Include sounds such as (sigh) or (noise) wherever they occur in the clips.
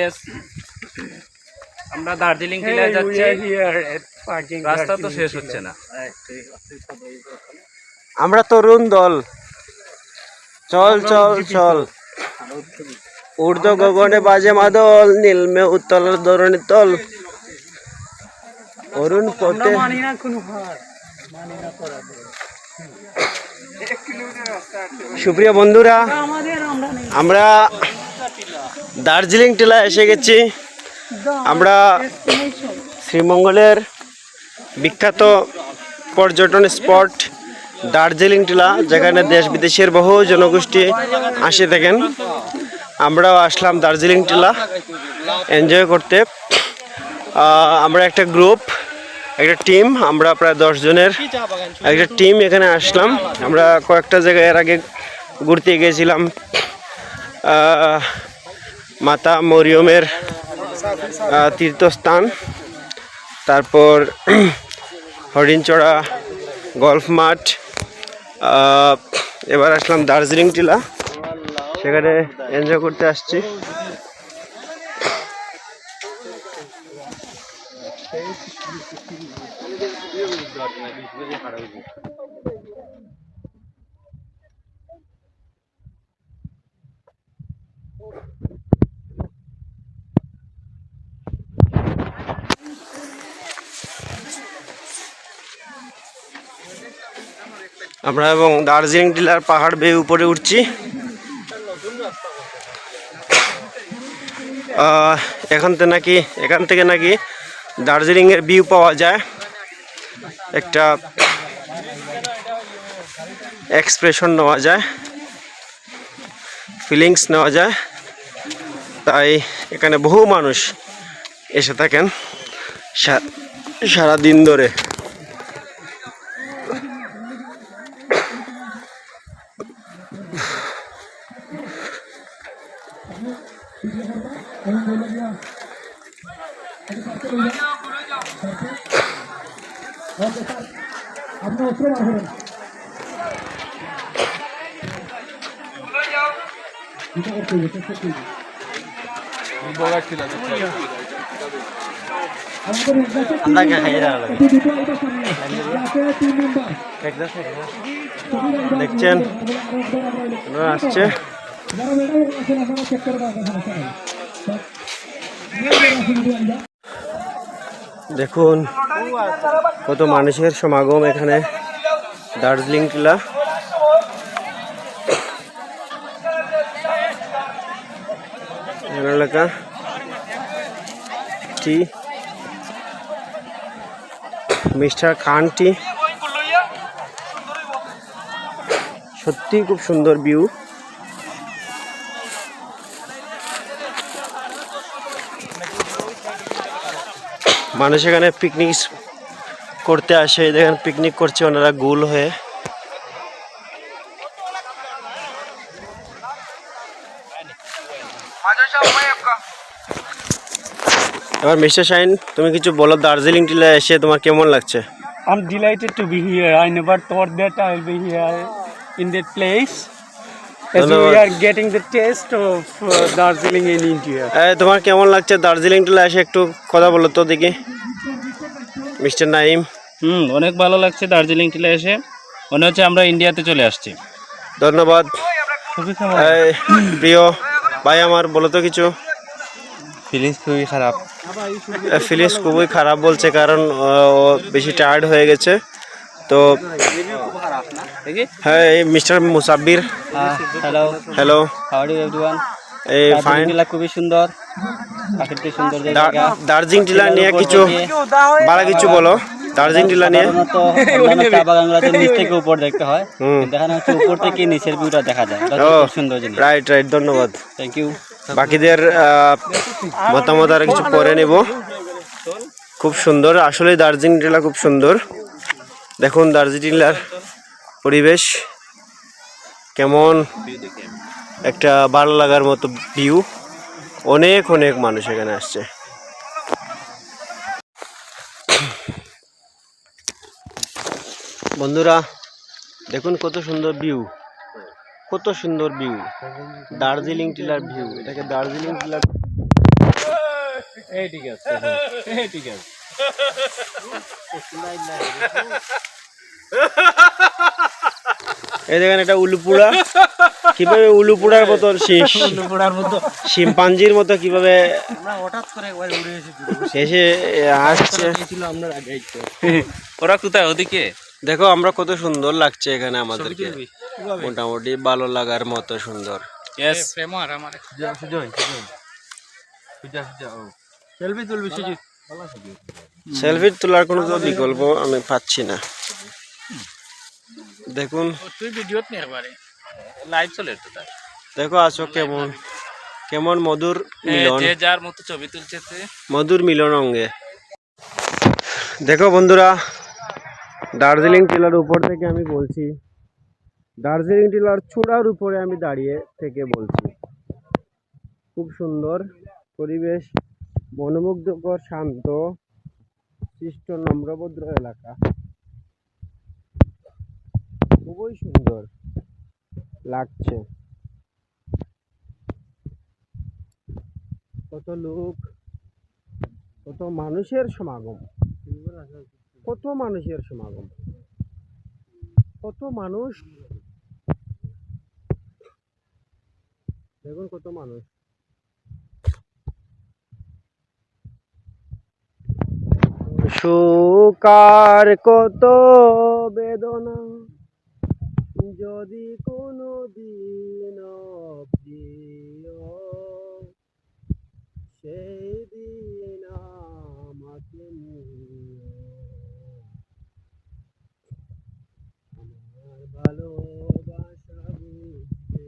Yes. আমরা দার্জিলিং যাচ্ছি। রাস্তা তো শেষ হচ্ছে না। আমরা তরুণ দল। চল চল চল। ঊর্ধ্ব গগনে বাজে মাদল নীলমে উত্তল ধরণী তল অরুণ পথে সুপ্রিয় বন্ধুরা, আমরা দার্জিলিং টিলা এসে গেছি। আমরা শ্রীমঙ্গলের বিখ্যাত পর্যটন স্পট দার্জিলিং টিলা, যেখানে দেশ বিদেশের বহু জনগোষ্ঠী আসে থাকেন। আমরাও আসলাম দার্জিলিং টিলা, এনজয় করতে। আমরা একটা গ্রুপ একটা টিম আমরা প্রায় দশ জনের। একটা টিম এখানে আসলাম। আমরা কয়েকটা জায়গায় এর আগে ঘুরতে গিয়েছিলাম মাতা মরিয়মের তীর্থস্থান। তারপর (clears throat) হরিণচড়া গলফ মাঠ। এবার আসলাম দার্জিলিং টিলা। সেখানে এনজয় করতে আসছি। আমরা এবং দার্জিলিং টিলার পাহাড় বেয়ে উপরে উঠছি। এখান থেকে নাকি এখান থেকে নাকি দার্জিলিং এর ভিউ পাওয়া যায়। একটা এক্সপ্রেশন নেওয়া যায়, ফিলিংস নেওয়া যায়। তাই এখানে বহু মানুষ এসে থাকেন সা- সারাদিন ধরে। আপনি অস্ত্র বার দেখছেন? আসছে। দেখুন, কত মানুষের সমাগম এখানে দার্জিলিং টিলা। এলাকা টি, মিস্টার খান টি। সত্যি খুব সুন্দর ভিউ। মানুষ এখানে পিকনিক করতে আসে, দেখেন পিকনিক করছে ওনারা গোল হয়ে এবার মিস্টার শাইন, তুমি কিছু বলো, দার্জিলিং টিলা এসে তোমার কেমন লাগছে I'm delighted to be here. I never thought that I'll be here in that place. Taste of uh, Darjeeling in India. এ, তোমার কেমন লাগছে দার্জিলিং টিলা এসে একটু কথা বলো তো দেখি। মিস্টার নাইম হুম অনেক ভালো লাগছে দার্জিলিং টিলা এসে। মনে হচ্ছে আমরা ইন্ডিয়াতে চলে আসছি। ধন্যবাদ। প্রিয় ভাই আমার বলো তো কিছু। ফিলিংস খুবই খারাপ। ফিলিংস খুবই খারাপ বলছে কারণ ও বেশি টায়ার্ড হয়ে গেছে। তো হ্যাঁ mister Musabbir. Hello hello howdy everyone এই ফাইন খুবই সুন্দর। প্রাকৃতিক সৌন্দর্য দার্জিলিং টিলা নিয়ে কিছু বালা কিছু বলো। দার্জিলিং টিলা নিয়ে। চা বাগানগুলোতে নিচ থেকে উপর দেখতে হয়। এখানে হচ্ছে উপর থেকে নিচের ভিউটা দেখা যায়। সুন্দর জিনিস। রাইট রাইট ধন্যবাদ। থ্যাংক ইউ বাকিদের আহ, মতামত আর কিছু পরে নেব। খুব সুন্দর। আসলে দার্জিলিং টিলা খুব সুন্দর। দেখুন দার্জিলিং টিলার পরিবেশ কেমন? একটা ভালো লাগার মতো ভিউ অনেক অনেক মানুষ এখানে আসছে। বন্ধুরা দেখুন কত সুন্দর ভিউ কত সুন্দর ভিউ দার্জিলিং টিলার ভিউ এটাকে দার্জিলিং টিলার এই ঠিক আছে এই ঠিক আছে। এই দেখেন এটা উলুপুড়া। কীভাবে উলুপুড়ার মতো শিম্পাঞ্জির মতো কীভাবে আমরা হঠাৎ করে একবার উড়ে এসেছি। এসে আসছে। ছিল আমরা ওরা কোথায় ওদিকে? দেখো আমরা কত সুন্দর লাগছে এখানে আমাদেরকে। মোটামুটি ভালো লাগার মতো সুন্দর। সেলফি তোলার কোনো বিকল্প আমি পাচ্ছি না। দেখুন। তুই ভিডিওত নিয়ে পারে লাইভ চলে তো তার দেখো আছো কেমন কেমন মধুর মিলন। যে যার মতো ছবি তুলছে মধুর মিলন অঙ্গে। দেখো বন্ধুরা দার্জিলিং টিলার উপর থেকে আমি বলছি। দার্জিলিং টিলার চূড়ার উপরে আমি দাঁড়িয়ে থেকে বলছি। খুব সুন্দর পরিবেশ মনোমুগ্ধকর শান্ত সৃষ্ট নম্রভদ্র এলাকা। খুবই সুন্দর লাগছে। কত লোক, কত মানুষের সমাগম, কত মানুষের সমাগম, কত মানুষ। দেখুন কত মানুষ। সুকার কত বেদনা। যদি কোনো দিন প্রিয় সেই দিন আমাকে নিও। আমার ভালোবাসা বুঝবে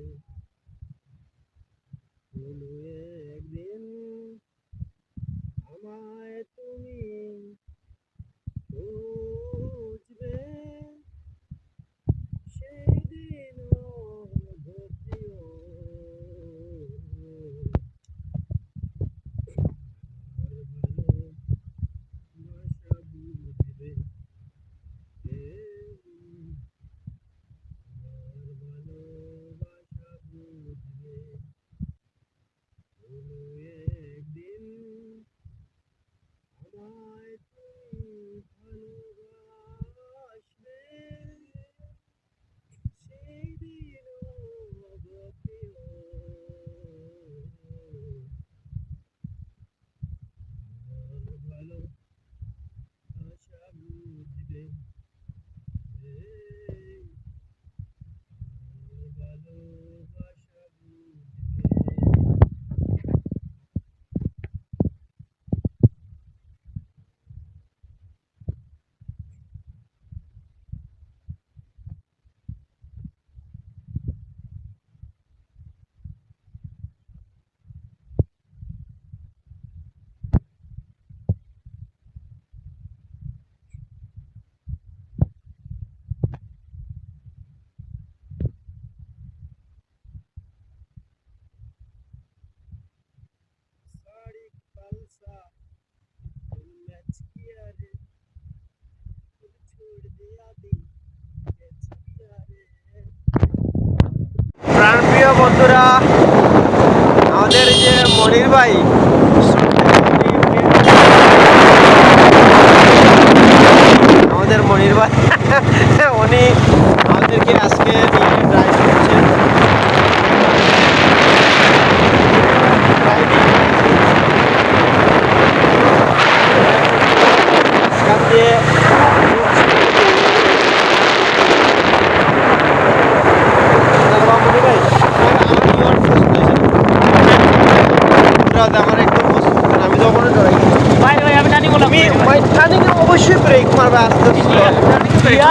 প্রাণপ্রিয় বন্ধুরা, আমাদের যে মনির ভাই, আমাদের মনির ভাই, (laughs) উনি আমাদেরকে আজকে নিয়ে ড্রাইভ করছেন এখান দিয়ে দাদা মনির ভাই আমার আমার একদম পছন্দ না। আমি তো ওখানে ডরাই ভাই ভাই আমি জানি বললাম আমি টার্নিং অবশ্যই ব্রেক মারবে আস্তে আস্তে ইয়া